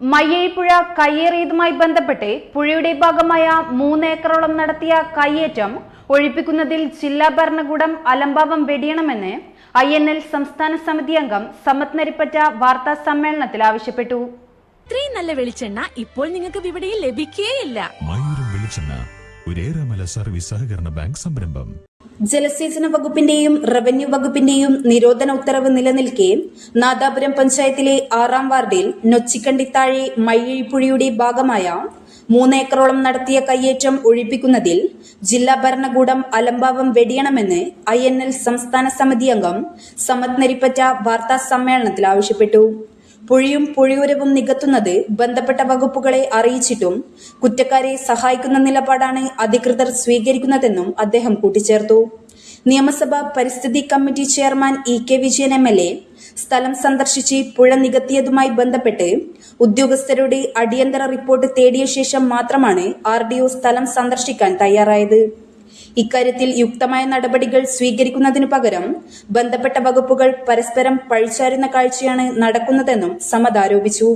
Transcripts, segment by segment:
മയ്യഴിപ്പുഴ കയ്യേറിയതുമായി ബന്ധപ്പെട്ട് പുഴയുടെ ഭാഗമായ മൂന്നേക്കറോളം നടത്തിയ കയ്യേറ്റം ഒഴിപ്പിക്കുന്നതിൽ ജില്ലാ ഭരണകൂടം അലംഭാവം വെടിയണമെന്ന് ഐ എൻ എൽ സംസ്ഥാന സമിതി അംഗം സമത് നരിപ്പറ്റ വാർത്താ സമ്മേളനത്തിൽ ആവശ്യപ്പെട്ടു. ഇത്രയും നല്ല വെളിച്ചെണ്ണ ഇപ്പോൾ നിങ്ങൾക്ക് വിപണിയിൽ ലഭിക്കുകയില്ല മയൂരം വെളിച്ചെണ്ണ ഒരേറെമല സർവീസ് സഹകരണ ബാങ്ക് സംരംഭം. ജലസേചന വകുപ്പിന്റെയും റവന്യൂ വകുപ്പിന്റെയും നിരോധന ഉത്തരവ് നിലനിൽക്കെ നാദാപുരം പഞ്ചായത്തിലെ ആറാം വാർഡിൽ നൊച്ചിക്കണ്ടിത്താഴെ മയ്യഴിപ്പുഴയുടെ ഭാഗമായ മൂന്നേക്കറോളം നടത്തിയ കയ്യേറ്റം ഒഴിപ്പിക്കുന്നതിൽ ജില്ലാ ഭരണകൂടം അലംഭാവം വെടിയണമെന്ന് ഐ സംസ്ഥാന സമിതി അംഗം സമത് നരിപ്പറ്റ വാർത്താ സമ്മേളനത്തിൽ ആവശ്യപ്പെട്ടു. പുഴയും പുഴയോരവും നികത്തുന്നത് ബന്ധപ്പെട്ട വകുപ്പുകളെ അറിയിച്ചിട്ടും കുറ്റക്കാരെ സഹായിക്കുന്ന നിലപാടാണ് അധികൃതർ സ്വീകരിക്കുന്നതെന്നും അദ്ദേഹം കൂട്ടിച്ചേർത്തു. നിയമസഭ പരിസ്ഥിതി committee chairman E K Vijayan M L A സ്ഥലം സന്ദർശിച്ച് പുഴ നികത്തിയതുമായി ബന്ധപ്പെട്ട് ഉദ്യോഗസ്ഥരുടെ അടിയന്തര റിപ്പോർട്ട് തേടിയ ശേഷം മാത്രമാണ് ആർ സ്ഥലം സന്ദർശിക്കാൻ തയ്യാറായത്. ഇക്കാര്യത്തിൽ യുക്തമായ നടപടികൾ സ്വീകരിക്കുന്നതിനു പകരം ബന്ധപ്പെട്ട വകുപ്പുകൾ പരസ്പരം പഴിച്ചാരുന്ന കാഴ്ചയാണ് നടക്കുന്നതെന്നും സമദ് ആരോപിച്ചു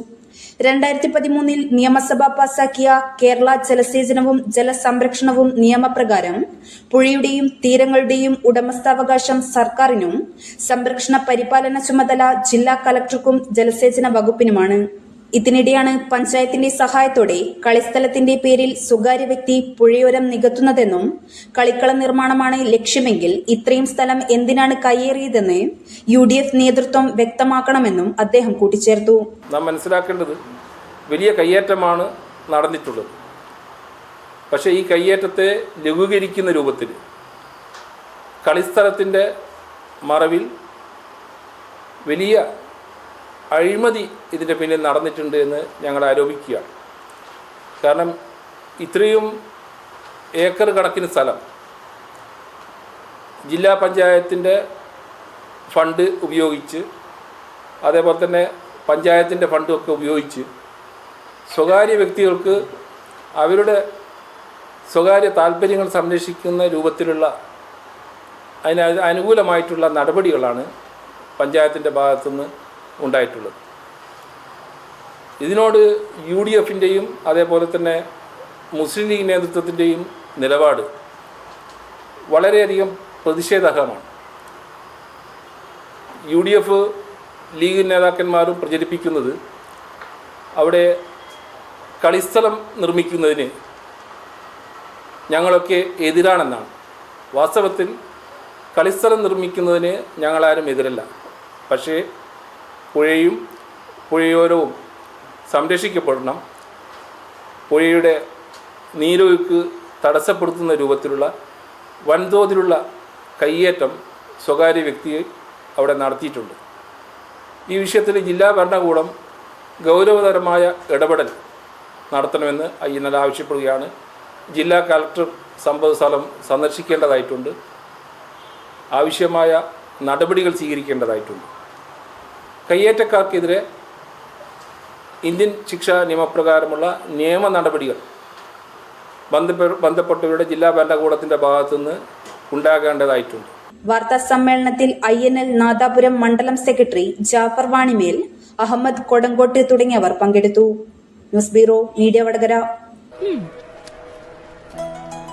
രണ്ടായിരത്തി പതിമൂന്നിൽ നിയമസഭ പാസാക്കിയ കേരള ജലസേചനവും ജലസംരക്ഷണവും നിയമപ്രകാരം പുഴയുടെയും തീരങ്ങളുടെയും ഉടമസ്ഥാവകാശം സർക്കാരിനും സംരക്ഷണ പരിപാലന ചുമതല ജില്ലാ കലക്ടർക്കും ജലസേചന വകുപ്പിനുമാണ്. ഇതിനിടെയാണ് പഞ്ചായത്തിന്റെ സഹായത്തോടെ കളിസ്ഥലത്തിന്റെ പേരിൽ സ്വകാര്യ വ്യക്തി പുഴയോരം നികത്തുന്നതെന്നും കളിക്കള നിർമ്മാണമാണ് ലക്ഷ്യമെങ്കിൽ ഇത്രയും സ്ഥലം എന്തിനാണ് കയ്യേറിയതെന്ന് യു ഡി എഫ് നേതൃത്വം വ്യക്തമാക്കണമെന്നും അദ്ദേഹം കൂട്ടിച്ചേർത്തു. നാം മനസ്സിലാക്കേണ്ടത് വലിയ കയ്യേറ്റമാണ് നടന്നിട്ടുള്ളത്. പക്ഷേ ഈ കയ്യേറ്റത്തെ ലഘൂകരിക്കുന്ന രൂപത്തിൽ കളിസ്ഥലത്തിന്റെ മറവിൽ വലിയ അഴിമതി ഇതിന്റെ പിന്നിൽ നടന്നിട്ടുണ്ട് എന്ന് ഞങ്ങൾ ആരോപിക്കുകയാണ് കാരണം ഇത്രയും ഏക്കർ കണക്കിന് സ്ഥലം ജില്ലാ പഞ്ചായത്തിന്റെ ഫണ്ട് ഉപയോഗിച്ച് അതേപോലെ തന്നെ പഞ്ചായത്തിന്റെ ഫണ്ടൊക്കെ ഉപയോഗിച്ച് സ്വകാര്യ വ്യക്തികൾക്ക് അവരുടെ സ്വകാര്യ താല്പര്യങ്ങൾ സംരക്ഷിക്കുന്ന രൂപത്തിലുള്ള അതിന് അനുകൂലമായിട്ടുള്ള നടപടികളാണ് പഞ്ചായത്തിന്റെ ഭാഗത്തുനിന്ന് ഉണ്ടായിട്ടുള്ളത്. ഇതിനോട് യു ഡി എഫിന്റെയും അതേപോലെ തന്നെ മുസ്ലിം ലീഗ് നേതൃത്വത്തിന്റെയും നിലപാട് വളരെയധികം പ്രതിഷേധാർഹമാണ്. യു ഡി എഫ് ലീഗ് നേതാക്കന്മാരും പ്രചരിപ്പിക്കുന്നത് അവിടെ കളിസ്ഥലം നിർമ്മിക്കുന്നതിന് ഞങ്ങളൊക്കെ എതിരാണെന്നാണ്. വാസ്തവത്തിൽ കളിസ്ഥലം നിർമ്മിക്കുന്നതിന് ഞങ്ങളാരും എതിരല്ല. പക്ഷേ പുഴയും പുഴയോരവും സംരക്ഷിക്കപ്പെടണം. പുഴയുടെ നീരൊഴുക്ക് തടസ്സപ്പെടുത്തുന്ന രൂപത്തിലുള്ള വൻതോതിലുള്ള കയ്യേറ്റം സ്വകാര്യ വ്യക്തി അവിടെ നടത്തിയിട്ടുണ്ട്. ഈ വിഷയത്തിൽ ജില്ലാ ഭരണകൂടം ഗൗരവതരമായ ഇടപെടൽ നടത്തണമെന്ന് ഇന്നലെ ആവശ്യപ്പെടുകയാണ്. ജില്ലാ കളക്ടർ സംഭവ സ്ഥലം സന്ദർശിക്കേണ്ടതായിട്ടുണ്ട്. ആവശ്യമായ നടപടികൾ സ്വീകരിക്കേണ്ടതായിട്ടുണ്ട്. കയ്യേറ്റക്കാർക്കെതിരെ ഇന്ത്യൻ ശിക്ഷാ നിയമപ്രകാരമുള്ള നിയമ നടപടികൾ ബന്ധപ്പെട്ടവരുടെ ജില്ലാ ഭരണകൂടത്തിന്റെ ഭാഗത്തുനിന്ന് ഉണ്ടാകേണ്ടതായിട്ടുണ്ട്. വാർത്താ സമ്മേളനത്തിൽ ഐ എൻ എൽ നാദാപുരം മണ്ഡലം സെക്രട്ടറി ജാഫർ വാണിമേൽ അഹമ്മദ് കൊടങ്കോട്ട് തുടങ്ങിയവർ പങ്കെടുത്തു. News bureau media Vadakara.